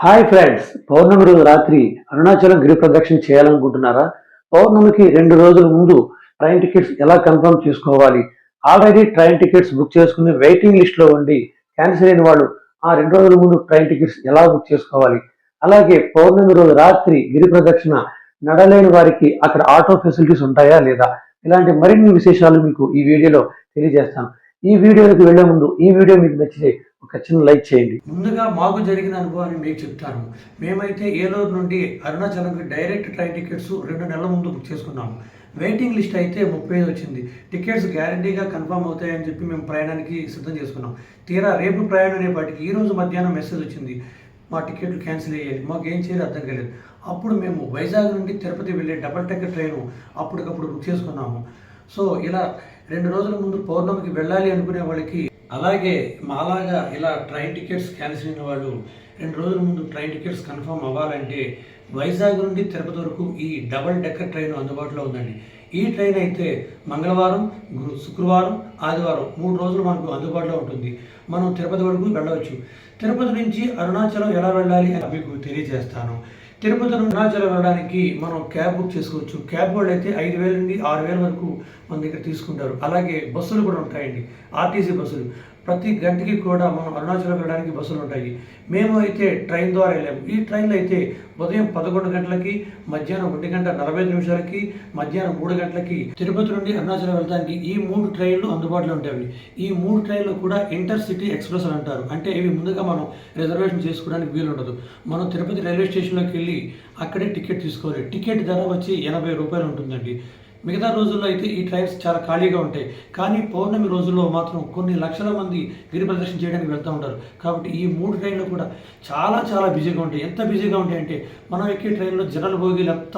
Hi friends పౌర్ణమి రోజు రాత్రి అరుణాచలం గిరి ప్రదక్షిణ చేయాలనుకుంటున్నారా? పౌర్ణమికి రెండు రోజుల ముందు ట్రైన్ టికెట్స్ ఎలా కన్ఫర్మ్ చేసుకోవాలి? ఆల్రెడీ ట్రైన్ టికెట్స్ బుక్ చేసుకుని వెయిటింగ్ లిస్ట్లో ఉండి క్యాన్సిల్ అయిన వాళ్ళు ఆ రెండు రోజుల ముందు ట్రైన్ టికెట్స్ ఎలా బుక్ చేసుకోవాలి? అలాగే పౌర్ణమి రోజు రాత్రి గిరి ప్రదక్షిణ నడలేని వారికి అక్కడ ఆటో ఫెసిలిటీస్ ఉంటాయా లేదా? ఇలాంటి మరిన్ని విశేషాలు మీకు ఈ వీడియోలో తెలియజేస్తాను. ఈ వీడియోకి వెళ్ళే ముందు ఈ వీడియో మీకు నచ్చితే ఒక చిన్న లైక్ చేయండి. ముందుగా మాకు జరిగిన అనుభవాన్ని మీకు చెప్తాను. మేమైతే ఏలూరు నుండి అరుణాచలంకి డైరెక్ట్ ట్రైన్ టికెట్స్ రెండు నెలల ముందు బుక్ చేసుకున్నాము వెయిటింగ్ లిస్ట్ అయితే ముప్పై వచ్చింది. టికెట్స్ గ్యారంటీగా కన్ఫర్మ్ అవుతాయని చెప్పి మేము ప్రయాణానికి సిద్ధం చేసుకున్నాం. తీరా రేపు ప్రయాణం అనేపాటికి ఈ రోజు మధ్యాహ్నం మెసేజ్ వచ్చింది. మా టికెట్లు క్యాన్సిల్ అయ్యాయి. మాకు ఏం చేయాలి అర్థం కాలేదు. అప్పుడు మేము వైజాగ్ నుండి తిరుపతి వెళ్ళే డబల్ టెక్కర్ ట్రైన్ అప్పటికప్పుడు బుక్ చేసుకున్నాము. సో ఇలా రెండు రోజుల ముందు పౌర్ణమికి వెళ్ళాలి అనుకునే వాళ్ళకి అలాగే మాలాగా ఇలా ట్రైన్ టికెట్స్ క్యాన్సిల్ అయిన వాళ్ళు రెండు రోజుల ముందు ట్రైన్ టికెట్స్ కన్ఫర్మ్ అవ్వాలంటే వైజాగ్ నుండి తిరుపతి వరకు ఈ డబల్ డెక్కర్ ట్రైన్ అందుబాటులో ఉందండి. ఈ ట్రైన్ అయితే మంగళవారం శుక్రవారం ఆదివారం మూడు రోజులు మనకు అందుబాటులో ఉంటుంది. మనం తిరుపతి వరకు వెళ్ళవచ్చు. తిరుపతి నుంచి అరుణాచలం ఎలా వెళ్ళాలి అని మీకు తెలియజేస్తాను. తిరుపతి అరుణాచలం వెళ్ళడానికి మనం క్యాబ్ బుక్ చేసుకోవచ్చు. క్యాబ్ వాళ్ళు అయితే ఐదు వేల నుండి ఆరు వేల వరకు మన దగ్గర తీసుకుంటారు. అలాగే బస్సులు కూడా ఉంటాయండి. ఆర్టీసీ బస్సులు. ప్రతి గంటకి కూడా మనం అరుణాచలం వెళ్ళడానికి బస్సులు ఉంటాయి. మేము అయితే ట్రైన్ ద్వారా వెళ్ళాము. ఈ ట్రైన్లో అయితే ఉదయం పదకొండు గంటలకి మధ్యాహ్నం ఒంటి గంట నలభై నిమిషాలకి మధ్యాహ్నం మూడు గంటలకి తిరుపతి నుండి అరుణాచలం వెళ్ళడానికి ఈ మూడు ట్రైన్లు అందుబాటులో ఉంటాయి ఈ మూడు ట్రైన్లు కూడా ఇంటర్ సిటీ ఎక్స్ప్రెస్ అని అంటారు. అంటే ఇవి ముందుగా మనం రిజర్వేషన్ చేసుకోవడానికి వీలు ఉండదు. మనం తిరుపతి రైల్వే స్టేషన్లోకి వెళ్ళి అక్కడే టికెట్ తీసుకోవాలి. టికెట్ ధర వచ్చి ఎనభై రూపాయలు ఉంటుందండి. మిగతా రోజుల్లో అయితే ఈ ట్రైన్స్ చాలా ఖాళీగా ఉంటాయి. కానీ పౌర్ణమి రోజుల్లో మాత్రం కొన్ని లక్షల మంది గిరి ప్రదర్శన చేయడానికి వెళ్తూ ఉంటారు. కాబట్టి ఈ మూడు ట్రైన్లు కూడా చాలా చాలా బిజీగా ఉంటాయి. ఎంత బిజీగా ఉంటాయి అంటే మనం ఎక్కే ట్రైన్లో జనరల్ భోగిలు ఎంత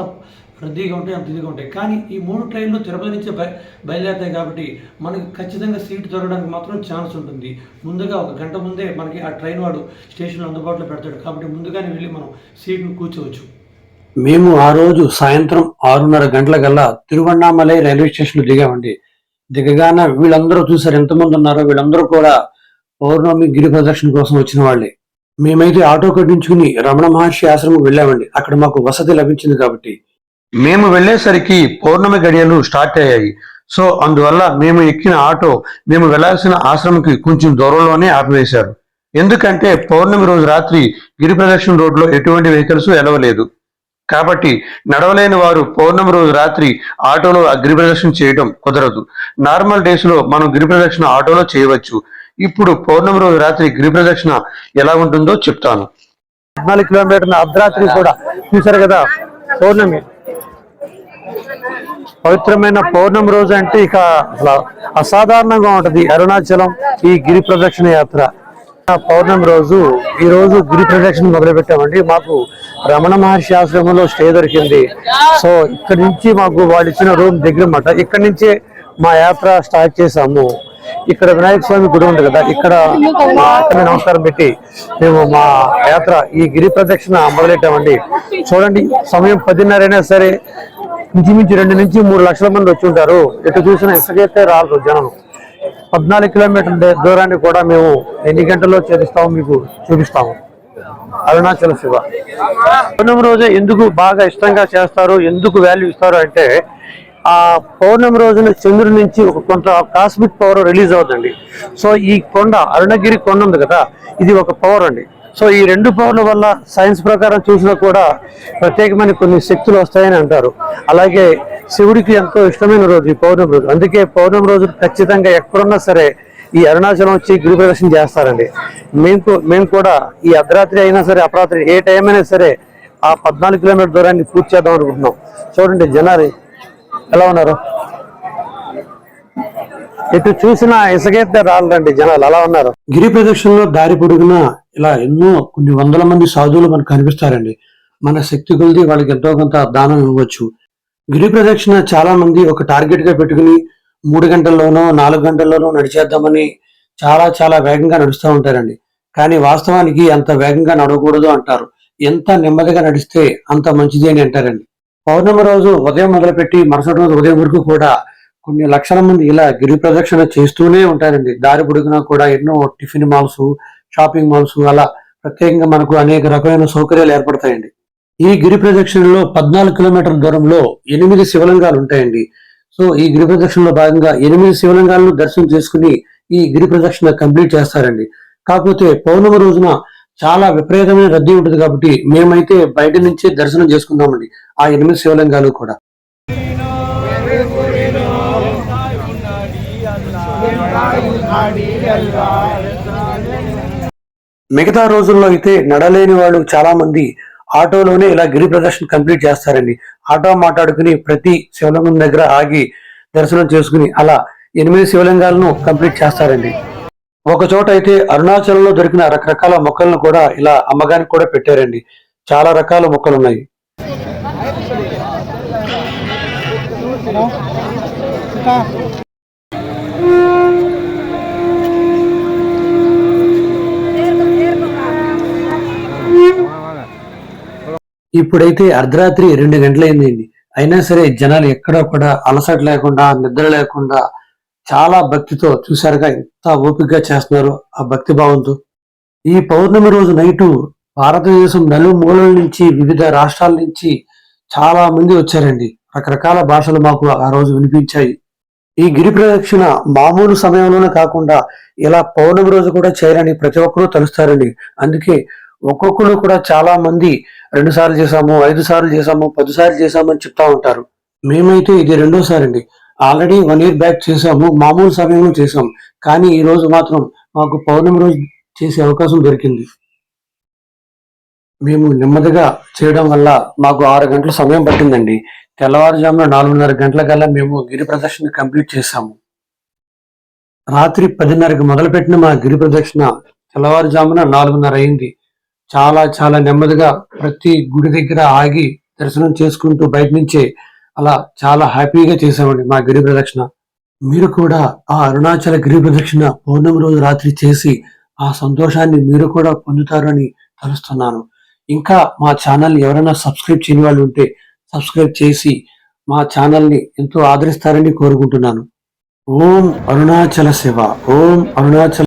రద్దీగా ఉంటాయి అంత ఇదిగా ఉంటాయి. కానీ ఈ మూడు ట్రైన్లు తిరుపతి నుంచి బయ బయలుదేరుతాయి కాబట్టి మనకి ఖచ్చితంగా సీట్ దొరకడానికి మాత్రం ఛాన్స్ ఉంటుంది. ముందుగా ఒక గంట ముందే మనకి ఆ ట్రైన్ వాడు స్టేషన్లో అందుబాటులో పెడతాడు. కాబట్టి ముందుగానే వెళ్ళి మనం సీట్ను కూర్చోవచ్చు. మేము ఆ రోజు సాయంత్రం ఆరున్నర గంటలకల్లా తిరువన్నామలై రైల్వే స్టేషన్ దిగామండి. దిగగానే వీళ్ళందరూ చూసారు ఎంతమంది ఉన్నారో వీళ్ళందరూ కూడా పౌర్ణమి గిరి ప్రదర్శన కోసం వచ్చిన వాళ్ళే. మేమైతే ఆటో కట్టించుకుని రమణ మహర్షి ఆశ్రమం వెళ్ళామండి. అక్కడ మాకు వసతి లభించింది కాబట్టి. మేము వెళ్ళేసరికి పౌర్ణమి గడియలు స్టార్ట్ అయ్యాయి. సో అందువల్ల మేము ఎక్కిన ఆటో మేము వెళ్ళాల్సిన ఆశ్రమంకి కొంచెం దూరంలోనే ఆపివేశారు. ఎందుకంటే పౌర్ణమి రోజు రాత్రి గిరి ప్రదక్షిణ రోడ్లో ఎటువంటి వెహికల్స్ ఎలవలేదు. కాబట్టి నడవలేని వారు పౌర్ణమి రోజు రాత్రి ఆటోలో ఆ చేయడం కుదరదు. నార్మల్ డేస్లో మనం గిరి ప్రదక్షిణ ఆటోలో చేయవచ్చు. ఇప్పుడు పౌర్ణమి రోజు రాత్రి గిరిప్రదక్షిణ ఎలా ఉంటుందో చెప్తాను. పద్నాలుగు కిలోమీటర్ల అర్ధరాత్రి కూడా చూసారు కదా పౌర్ణమి. పవిత్రమైన పౌర్ణమి రోజు అంటే ఇక అసాధారణంగా ఉంటది అరుణాచలం ఈ గిరి ప్రదక్షిణ యాత్ర. పౌర్ణమి రోజు ఈ రోజు గిరి ప్రదక్షిణ మొదలు పెట్టామండి మాకు రమణ మహర్షి ఆశ్రమంలో స్టే దొరికింది. సో ఇక్కడ నుంచి మాకు వాళ్ళు ఇచ్చిన రూమ్ దగ్గర అన్నమాట ఇక్కడ నుంచే మా యాత్ర స్టార్ట్ చేసాము ఇక్కడ వినాయక స్వామి గుడి ఉంది కదా ఇక్కడ మా అక్కని నమస్కారం పెట్టి మేము మా యాత్ర ఈ గిరి ప్రదక్షిణ మొదలెట్టామండి. చూడండి సమయం పదిన్నర అయినా సరే ఇంచుమించు రెండు నుంచి మూడు లక్షల మంది వచ్చి ఉంటారు. ఎటు చూసినా ఇసుకైతే రాదు జనం. పద్నాలుగు కిలోమీటర్ల దూరాన్ని కూడా మేము ఎన్ని గంటల్లో చేరుస్తాము మీకు చూపిస్తాము. అరుణాచల శివ. పౌర్ణమి రోజు ఎందుకు బాగా ఇష్టంగా చేస్తారు ఎందుకు వాల్యూ ఇస్తారు అంటే ఆ పౌర్ణమి రోజున చంద్రుడి నుంచి ఒక కొంత కాస్మిక్ పవర్ రిలీజ్ అవుతుంది సో ఈ కొండ అరుణగిరి కొండ ఉంది కదా ఇది ఒక పవర్ అండి. సో ఈ రెండు పవర్ల వల్ల సైన్స్ ప్రకారం చూసినా కూడా ప్రత్యేకమైన కొన్ని శక్తులు వస్తాయని అంటారు. అలాగే శివుడికి ఎంతో ఇష్టమైన రోజు ఈ పౌర్ణమి రోజు. అందుకే పౌర్ణమి రోజు ఖచ్చితంగా ఎక్కడున్నా సరే ఈ అరుణాచలం వచ్చి గురు ప్రదర్శన చేస్తారండి. మేము మేము కూడా ఈ అర్ధరాత్రి అయినా సరే అపరాత్రి ఏ టైం అయినా సరే ఆ పద్నాలుగు కిలోమీటర్ దూరాన్ని పూర్తి చేద్దాం అనుకుంటున్నాం. చూడండి జనాలు ఎలా ఉన్నారు? ఎటు చూసినా ఇసుకెత్తే రాలండి జనాలు అలా ఉన్నారు. గిరి ప్రదక్షిణలో దారి పొడుగున ఇలా ఎన్నో కొన్ని వందల మంది సాధువులు మనకు కనిపిస్తారండి. మన శక్తి కొలిది వాళ్ళకి ఎంతో కొంత దానం ఇవ్వచ్చు. గిరి ప్రదక్షిణ చాలా మంది ఒక టార్గెట్గా పెట్టుకుని మూడు గంటల్లోనో నాలుగు గంటల్లోనో నడిచేద్దామని చాలా చాలా వేగంగా నడుస్తూ ఉంటారండి. కానీ వాస్తవానికి అంత వేగంగా నడవకూడదు అంటారు. ఎంత నెమ్మదిగా నడిస్తే అంత మంచిది అని అంటారండి. పౌర్ణమి రోజు ఉదయం మొదలుపెట్టి మరుసటి రోజు ఉదయం వరకు కూడా కొన్ని లక్షల మంది ఇలా గిరి ప్రదక్షిణ చేస్తూనే ఉంటారండి. దారి పొడుగునా కూడా ఎన్నో టిఫిన్ మాల్స్ షాపింగ్ మాల్స్ అలా ప్రత్యేకంగా మనకు అనేక రకమైన సౌకర్యాలు ఏర్పడతాయండి. ఈ గిరి ప్రదక్షిణలో పద్నాలుగు కిలోమీటర్ల దూరంలో ఎనిమిది శివలింగాలు ఉంటాయండి. సో ఈ గిరి ప్రదక్షిణలో భాగంగా ఎనిమిది శివలింగాలను దర్శనం చేసుకుని ఈ గిరి ప్రదక్షిణ కంప్లీట్ చేస్తారండి. కాకపోతే పౌర్ణమి రోజున చాలా విపరీతమైన రద్దీ ఉంటుంది కాబట్టి మేమైతే బయట నుంచే దర్శనం చేసుకున్నామండి ఆ ఎనిమిది శివలింగాలు కూడా. మిగతా రోజుల్లో అయితే నడలేని వాళ్ళు చాలా మంది ఆటోలోనే ఇలా గిరి ప్రదర్శన కంప్లీట్ చేస్తారండి. ఆటో మాట్లాడుకుని ప్రతి శివలింగం దగ్గర ఆగి దర్శనం చేసుకుని అలా ఎనిమిది శివలింగాలను కంప్లీట్ చేస్తారండి. ఒక చోట అయితే అరుణాచలంలో దొరికిన రకరకాల మొక్కలను కూడా ఇలా అమ్మగానికి కూడా పెట్టారండి. చాలా రకాల మొక్కలు ఉన్నాయి ఇప్పుడైతే అర్ధరాత్రి రెండు గంటలైందండి అయినా సరే జనాలు ఎక్కడా కూడా అలసట లేకుండా నిద్ర లేకుండా చాలా భక్తితో చూసారుగా ఎంత ఓపికగా చేస్తున్నారు ఆ భక్తి భావంతో. ఈ పౌర్ణమి రోజు నైటు భారతదేశం నలుమూలల నుంచి వివిధ రాష్ట్రాల నుంచి చాలా మంది వచ్చారండి. రకరకాల భాషలు మాకు ఆ రోజు వినిపించాయి. ఈ గిరి ప్రదక్షిణ మామూలు సమయంలోనే కాకుండా ఇలా పౌర్ణమి రోజు కూడా చేయాలని ప్రతి ఒక్కరూ తలుస్తారండి. అందుకే ఒక్కొక్కరు కూడా చాలా మంది రెండు సార్లు చేసాము ఐదు సార్లు చేసాము పది సార్లు చేసాము అని చెప్తా ఉంటారు. మేమైతే ఇది రెండోసారి అండి. ఆల్రెడీ వన్ ఇయర్ బ్యాక్ చేసాము మామూలు సమయంలో చేసాం కానీ ఈ రోజు మాత్రం మాకు పౌర్ణమి రోజు చేసే అవకాశం దొరికింది. మేము నెమ్మదిగా చేయడం వల్ల మాకు ఆరు గంటల సమయం పట్టిందండి. తెల్లవారుజామున నాలుగున్నర గంటల కల్లా మేము గిరి ప్రదక్షిణ కంప్లీట్ చేశాము. రాత్రి పదిన్నరకి మొదలుపెట్టిన మా గిరి ప్రదక్షిణ తెల్లవారుజామున నాలుగున్నర అయింది. చాలా చాలా నెమ్మదిగా ప్రతి గుడి దగ్గర ఆగి దర్శనం చేసుకుంటూ బయట నుంచే అలా చాలా హ్యాపీగా చేసామండి మా గిరి ప్రదక్షిణ. మీరు కూడా ఆ అరుణాచల గిరి ప్రదక్షిణ పౌర్ణమి రోజు రాత్రి చేసి ఆ సంతోషాన్ని మీరు కూడా పొందుతారని తలుస్తున్నాను. ఇంకా మా ఛానల్ ఎవరైనా సబ్స్క్రైబ్ చేయని వాళ్ళు ఉంటే సబ్స్క్రైబ్ చేసి మా ఛానల్ని ఎంతో ఆదరిస్తారని కోరుకుంటున్నాను. ఓం అరుణాచల శివ ఓం అరుణాచల